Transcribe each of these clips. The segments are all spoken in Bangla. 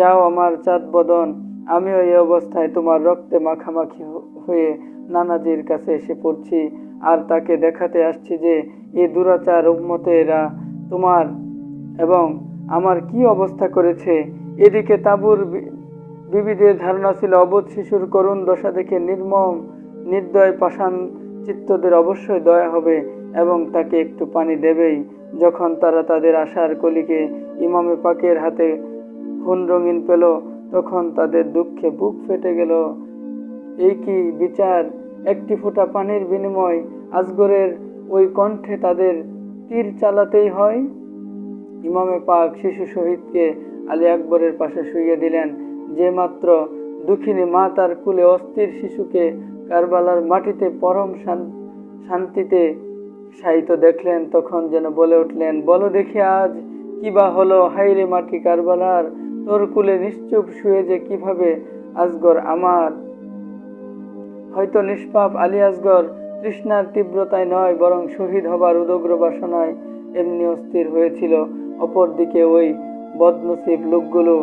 যাও আমার চাঁদ বদন। আমিও এই অবস্থায় তোমার রক্তে মাখামাখি হয়ে নানাজির কাছে এসে পড়ছি। আর তাকে দেখাতে আসছি যে এই দুরাচার উম্মতেরা তোমার এবং আমার কি অবস্থা করেছে। এদিকে তাবুর বিবিদের ধারণা ছিল, অবোধ শিশুর করুণ দশা দেখে নির্মম, নির্দয় পাষাণ চিত্তদের অবশ্যই দয়া হবে এবং তাকে একটু পানি দেবেই। যখন তারা তাদের আশার কলিকে ইমামে পাকের হাতে খুন রঙিন পেল, তখন তাদের দুঃখে বুক ফেটে গেল। এই কি বিচার? একটি ফোঁটা পানির বিনিময় আজগরের ওই কণ্ঠে তাদের তীর চালাতেই হয়? ইমামে পাক শিশু শহীদকে আলী আকবরের পাশে শুইয়ে দিলেন, যে মাত্র দুঃখিনী মা তার কুলে অস্থির শিশুকে কারবালার মাটিতে পরম শান- শান্তিতে শায়িত দেখলেন, তখন যেন বলে উঠলেন, বলো দেখি আজ কি বা হলো হাইরে মাটি কারবালার তোর কুলে নিশ্চুপ শুয়ে যে কীভাবে আজগর আমার। হয়তো নিষ্পাপ আলী আসগর তৃষ্ণার তীব্রতায় নয়, বরং শহীদ হবার উদগ্র বাসনায় এমনি অস্থির হয়েছিল। অপরদিকে ওই বদনসিব লোকগুলো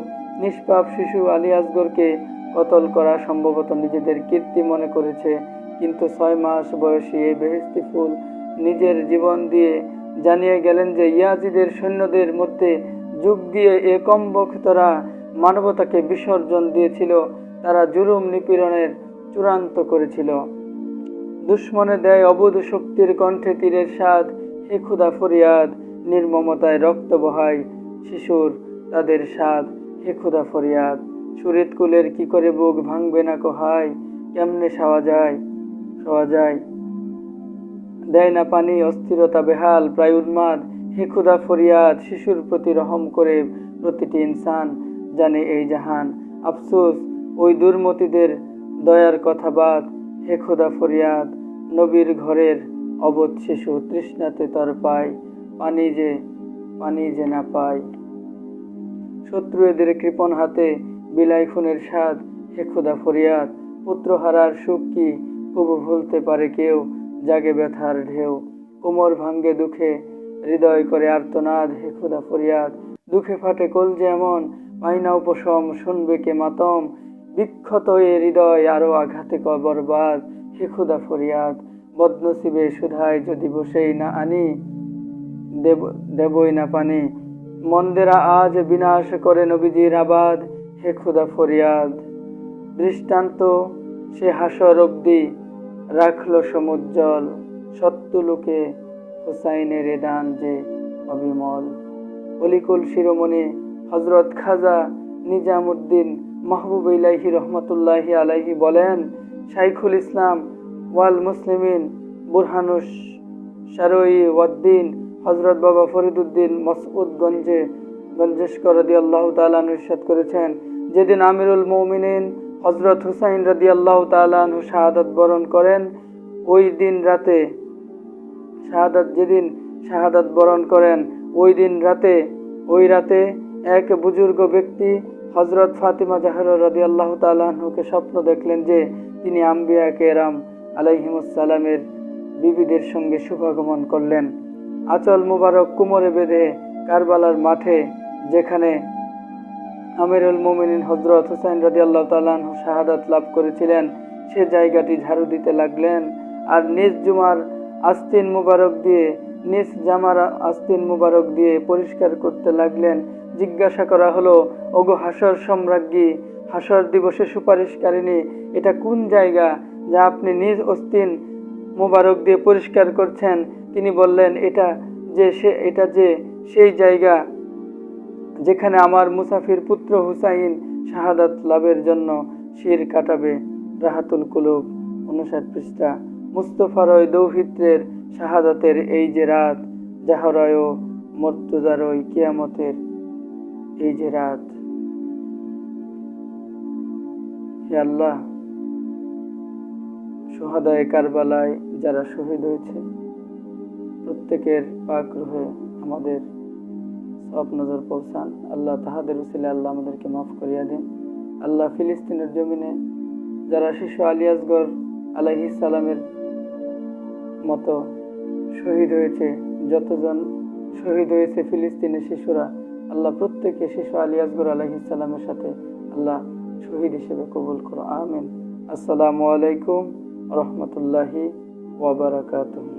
নিষ্পাপ শিশু আলী আসগরকে কতল করা সম্ভবত নিজেদের কীর্তি মনে করেছে। কিন্তু ছয় মাস বয়সী এই বেহেস্তি ফুল নিজের জীবন দিয়ে জানিয়ে গেলেন যে ইয়াজিদের সৈন্যদের মধ্যে যুগ দিয়ে এ কম বক্তরা মানবতাকে বিসর্জন দিয়েছিল, তারা জুলুম নিপীড়নের চূড়ান্ত করেছিল। দুশ্মনে দেয় অবুধ শক্তির কণ্ঠে তীরের স্বাদ, হে ক্ষুদা ফরিয়াদ, নির্মমতায় রক্ত বহায় শিশুর তাদের স্বাদ, হে ক্ষুদা ফরিয়াদ সুরেত কুলের কি করে বুক ভাঙবে না কোহায় কেমনে সাওয়া যায়, শোয়া যায়? দেয় না পানি, অস্থিরতা বেহাল, প্রায় উন্মাদ হে ক্ষুদা ফরিয়াদ, শিশুর প্রতি রহম করে প্রতিটি ইনসান জানে এই জাহান। আফসোস, ওই দুর্মতিদের দয়ার কথা বাদ, হে খোদা ফরিয়াদ, নবীর ঘরের অবধ শিশু তৃষ্ণাতে তর পায়, পানি যে পানি যে না পায়। শত্রু এদের কৃপণ হাতে বিলাই খুনের স্বাদ, হে খোদা ফরিয়াদ পুত্র হারার সুখ কি কবু ভুলতে পারে কেউ, জাগে ব্যথার ঢেউ। কোমর ভাঙ্গে দুঃখে হৃদয় করে আর্তনাদ, হে খোদা ফরিয়াদ। দুঃখে ফাটে কল যেমন মাইনা উপশম, শুনবে কে মাতম। বিক্ষত এ হৃদয়, আরও আঘাতে ক বরবাদ। হে খুদা ফরিয়াদ, বদনসিবে সুধায় যদি বসেই না আনি, দেব, দেবই না পানি। মন্দেরা আজ বিনাশ করে নবীজির আবাদ। হে খুদা ফরিয়াদ, দৃষ্টান্ত সে হাসর অব্দি রাখল সমুজ্জ্বল। সত্যলোকে হুসাইনের এ দান যে অবিমল। অলিকুল শিরোমণি হজরত খাজা নিজামুদ্দিন মাহবুব ইলাহি রহমতুল্লাহি আলাইহি বলেন, শাইখুল ইসলাম ওয়াল মুসলিমিন বুরহানুস শারই ওয়াদ্দিন হজরত বাবা ফরিদুদ্দিন মসউদগঞ্জে গঞ্জেশকর রদি আল্লাহ তালান ইরশাদ করেছেন। যেদিন আমিরুল মৌমিনিন হজরত হুসাইন রদি আল্লাহ তালানহু শাহাদাত বরণ করেন, ওই দিন রাতে শাহাদাত যেদিন শাহাদাত বরণ করেন, ওই দিন রাতে, ওই রাতে এক বুজুর্গ ব্যক্তি হজরত ফাতিমা জাহর রদি আল্লাহ তালাহকে স্বপ্ন দেখলেন যে তিনি আম্বিয়া কেরাম আলাইহিমুসালামের বিবিদের সঙ্গে শুভাগমন করলেন। আচল মুবারক কুমরে বেঁধে কারবালার মাঠে, যেখানে আমিরুল মোমিনিন হজরত হুসাইন রদি আল্লাহ তালাহ শাহাদাত লাভ করেছিলেন, সে জায়গাটি ঝাড়ু দিতে লাগলেন। আর নিজ জুমার আস্তিন মুবারক দিয়ে নিজ জামার আস্তিন মুবারক দিয়ে পরিষ্কার করতে লাগলেন। জিজ্ঞাসা করা হলো, ওগো হাসর সম্রাজ্ঞী, হাসর দিবসে সুপারিশকারিণী এটা কোন জায়গা যা আপনি নিজ অস্তিন মোবারক দিয়ে পরিষ্কার করছেন? তিনি বললেন, এটা যে সে, এটা যে সেই জায়গা যেখানে আমার মুসাফির পুত্র হুসাইন শাহাদাত লাভের জন্য শির কাটাবে। রাহাতুল কুলুব, উনষাট পৃষ্ঠা। মুস্তফারয় দৌহিত্রের শাহাদাতের এই যে রাত জাহরয় মর্তুজারয় কিয়ামতের এই যে রাত। হে আল্লাহ, সোহাদায় কারবালায় যারা শহীদ হয়েছে, প্রত্যেকের পাক রুহে আমাদের সব নজর পৌঁছান। আল্লাহ তাহাদের উসিলে আল্লাহ আমাদেরকে মাফ করিয়া দিন। আল্লাহ ফিলিস্তিনের জমিনে যারা শিশু আলিয়াসগর আলাইহিস সালামের মতো শহীদ হয়েছে। যতজন শহীদ হয়েছে ফিলিস্তিনের শিশুরা, আল্লাহ প্রত্যেকে শিশু আলী আসগর আলহিসাল্লামের সাথে আল্লাহ শহীদ হিসেবে কবুল করো। আমিন। আসসালামু আলাইকুম রহমতুল্লাহি ওয়াবারাকাতুহ